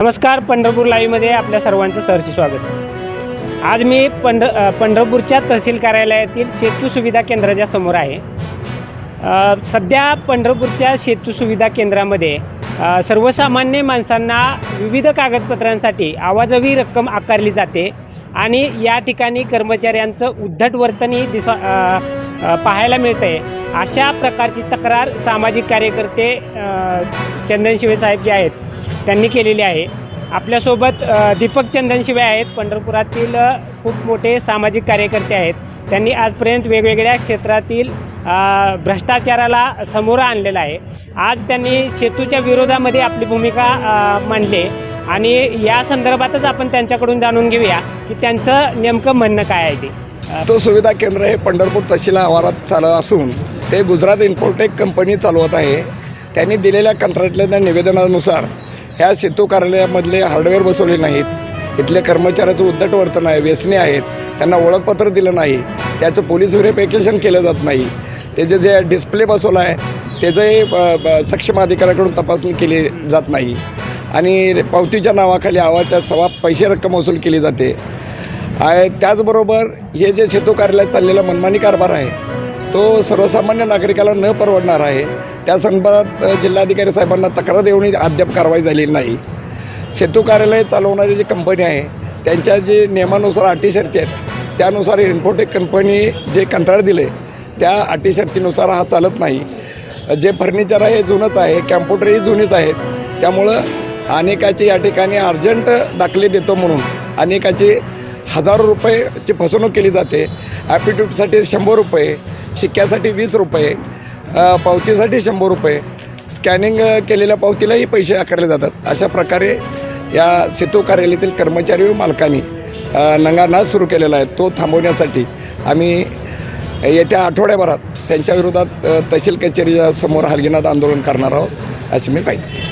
नमस्कार पंढरपूर लाईव्हमध्ये आपल्या सर्वांचं सहर्ष स्वागत. आज मी पंढ पंढरपूरच्या तहसील कार्यालयातील सेतू सुविधा केंद्राच्या समोर आहे. सध्या पंढरपूरच्या सेतू सुविधा केंद्रामध्ये सर्वसामान्य माणसांना विविध कागदपत्रांसाठी आवाजवी रक्कम आकारली जाते आणि या ठिकाणी कर्मचाऱ्यांचं उद्धट वर्तनही दिस पाहायला मिळतं आहे अशा प्रकारची तक्रार सामाजिक कार्यकर्ते चंदन शिवे साहेब जे आहेत त्यांनी केलेली आहे. आपल्यासोबत दीपक चंदनशिवे आहेत. पंढरपुरातील खूप मोठे सामाजिक कार्यकर्ते आहेत. त्यांनी आजपर्यंत वेगवेगळ्या क्षेत्रातील भ्रष्टाचाराला समोर आणलेलं आहे. आज त्यांनी सेतूच्या विरोधामध्ये आपली भूमिका मांडली. आणि या संदर्भातच आपण त्यांच्याकडून जाणून घेऊया की त्यांचं नेमकं म्हणणं काय आहे ते. तो सुविधा केंद्र हे पंढरपूर तहसील आवारात चालत असून ते गुजरात इन्फोटेक कंपनी चालवत आहे. त्यांनी दिलेल्या कंत्राटल्या निवेदनानुसार ह्या सेतू कार्यालयामधले हार्डवेअर बसवले नाहीत. इथले कर्मचाऱ्याचं उद्धट वर्तन आहे व्यसने आहेत. त्यांना ओळखपत्र दिलं नाही. त्याचं पोलीस व्हेरिफिकेशन केलं जात नाही. त्याचे जे डिस्प्ले बसवलं आहे त्याचंही ब- ब- सक्षम अधिकाऱ्याकडून तपासणी केली जात नाही. आणि पावतीच्या नावाखाली आवाच्या सवा पैसे रक्कम वसूल केली जाते. त्याचबरोबर हे जे सेतू कार्यालयात चाललेला मनमानी कारभार आहे तो सर्वसामान्य नागरिकाला न परवडणार आहे. त्या संदर्भात जिल्हाधिकारी साहेबांना तक्रार देऊन अद्याप कारवाई झालेली नाही. सेतू कार्यालय चालवणारी जी कंपनी आहे त्यांच्या जे नियमानुसार अटी शर्ती आहेत त्यानुसार इन्फोटेक कंपनी जे कंत्राट दिले त्या अटी शर्तीनुसार हा चालत नाही. जे फर्निचर आहे हे जुनंच आहे कॅम्प्युटरही जुनीच आहेत. त्यामुळं अनेकाची या ठिकाणी अर्जंट दाखले देतो म्हणून अनेकाची हजारो रुपयेची फसवणूक केली जाते. ॲपिट्यूटसाठी शंभर रुपये शिक्क्यासाठी वीस रुपये पावतीसाठी शंभर रुपये. स्कॅनिंग केलेल्या पावतीलाही पैसे आकारले जातात. अशा प्रकारे या सेतू कार्यालयातील कर्मचारी व मालकांनी नंगानाच सुरू केलेला आहे. तो थांबवण्यासाठी आम्ही येत्या आठवड्याभरात त्यांच्या विरोधात तहसील कचेरीच्या समोर हलगिनाथ आंदोलन करणार आहोत अशी मी माहिती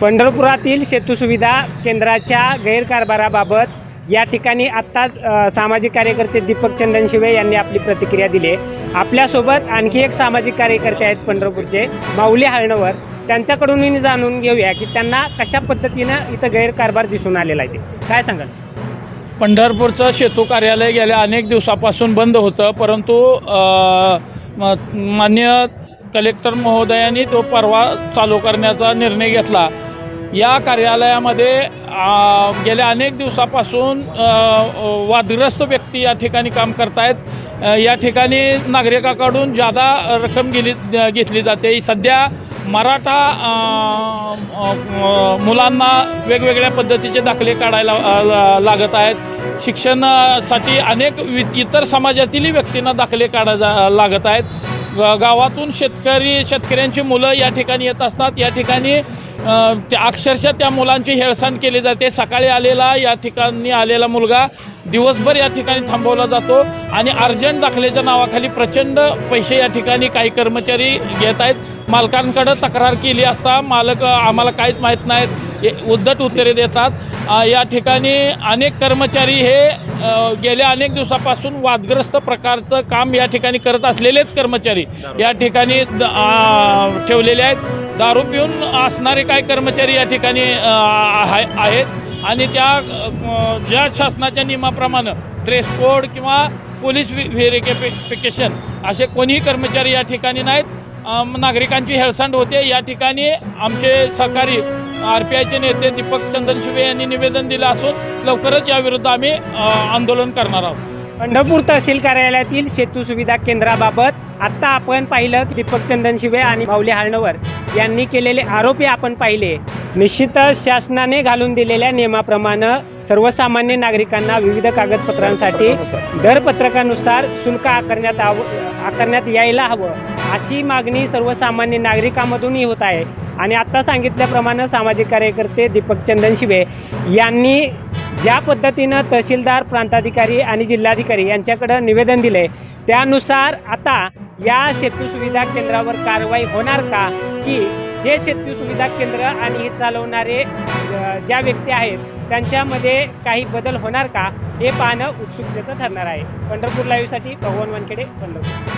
पंढरपुरातील सेतू सुविधा केंद्राच्या गैरकारभाराबाबत या ठिकाणी आत्ताच सामाजिक कार्यकर्ते दीपक चंदनशिवे यांनी आपली प्रतिक्रिया दिली आहे. आपल्यासोबत आणखी एक सामाजिक कार्यकर्ते आहेत पंढरपूरचे माऊली हळणवर त्यांच्याकडून जाणून घेऊया की त्यांना कशा पद्धतीनं इथं गैरकारभार दिसून आलेला आहे ते. काय सांगाल? पंढरपूरचं सेतू कार्यालय गेल्या अनेक दिवसापासून बंद होतं परंतु म- मान्य कलेक्टर महोदयांनी तो परवा चालू करण्याचा निर्णय घेतला. या कार्यालयामध्ये गेल्या अनेक दिवसापासून वादग्रस्त व्यक्ती या ठिकाणी काम करतायत. या ठिकाणी नागरिकाकडून जादा रक्कम गेली घेतली जाते. सध्या मराठा मुलांना वेगवेगळ्या पद्धतीचे दाखले काढायला ला- लागत आहेत. शिक्षणासाठी अनेक वि इतर समाजातीलही व्यक्तींना दाखले काढा लागत आहेत. ग- गावातून शेतकरी शेतकऱ्यांची मुलं या ठिकाणी येत असतात. या ठिकाणी त्या अक्षरशः त्या मुलांची हेळसांड केली जाते. सकाळी आलेला या ठिकाणी आलेला मुलगा दिवसभर या ठिकाणी थांबवला जातो आणि अर्जंट दाखल्याच्या नावाखाली प्रचंड पैसे या ठिकाणी काही कर्मचारी घेत आहेत. मालकांकडं तक्रार केली असता मालक आम्हाला काहीच माहीत नाहीत. उद्धट उत्तरे देतात. या ठिकाणी अनेक कर्मचारी हे गेल्या अनेक दिवसापासून वादग्रस्त प्रकारचं काम या ठिकाणी करत असलेलेच कर्मचारी या ठिकाणी ठेवलेले आहेत. दारू पिऊन असणारे काही कर्मचारी या ठिकाणी आहेत. आणि त्या ज्या शासनाच्या नियमाप्रमाणे ड्रेस कोड किंवा पोलीस व्हेरिफिकेशन असे कोणीही कर्मचारी या ठिकाणी नाहीत. नागरिकांची हेळसांड होते. या ठिकाणी आमचे सहकारी आरपीआयचे नेते दीपक चंदनशिवे यांनी निवेदन दिलं असून लवकरच याविरुद्ध आम्ही आंदोलन करणार आहोत. पंढरपूर तहसील कार्यालयातील सेतू सुविधा केंद्राबाबत आत्ता आपण पाहिलं दीपक चंदन शिवे आणि माऊली हाळणवर यांनी केलेले आरोपी आपण पाहिले. निश्चितच शासनाने घालून दिलेल्या नियमाप्रमाणे सर्वसामान्य नागरिकांना विविध कागदपत्रांसाठी दरपत्रकानुसार शुल्क आकारण्यात आव आकारण्यात यायला हवं अशी मागणी सर्वसामान्य नागरिकांमधूनही होत आहे. आणि आत्ता सांगितल्याप्रमाणे सामाजिक कार्यकर्ते दीपक चंदन शिवे यांनी ज्या पद्धतीनं तहसीलदार प्रांताधिकारी आणि जिल्हाधिकारी यांच्याकडं निवेदन दिले त्यानुसार आता या सेतू सुविधा केंद्रावर कारवाई होणार का? की हे सेतू सुविधा केंद्र आणि हे चालवणारे ज्या व्यक्ती आहेत त्यांच्यामध्ये काही बदल होणार का? हे पाहणं उत्सुकतेचं ठरणार आहे. पंढरपूर लाईव्हसाठी भगवान वानखेडे पंढरपूर.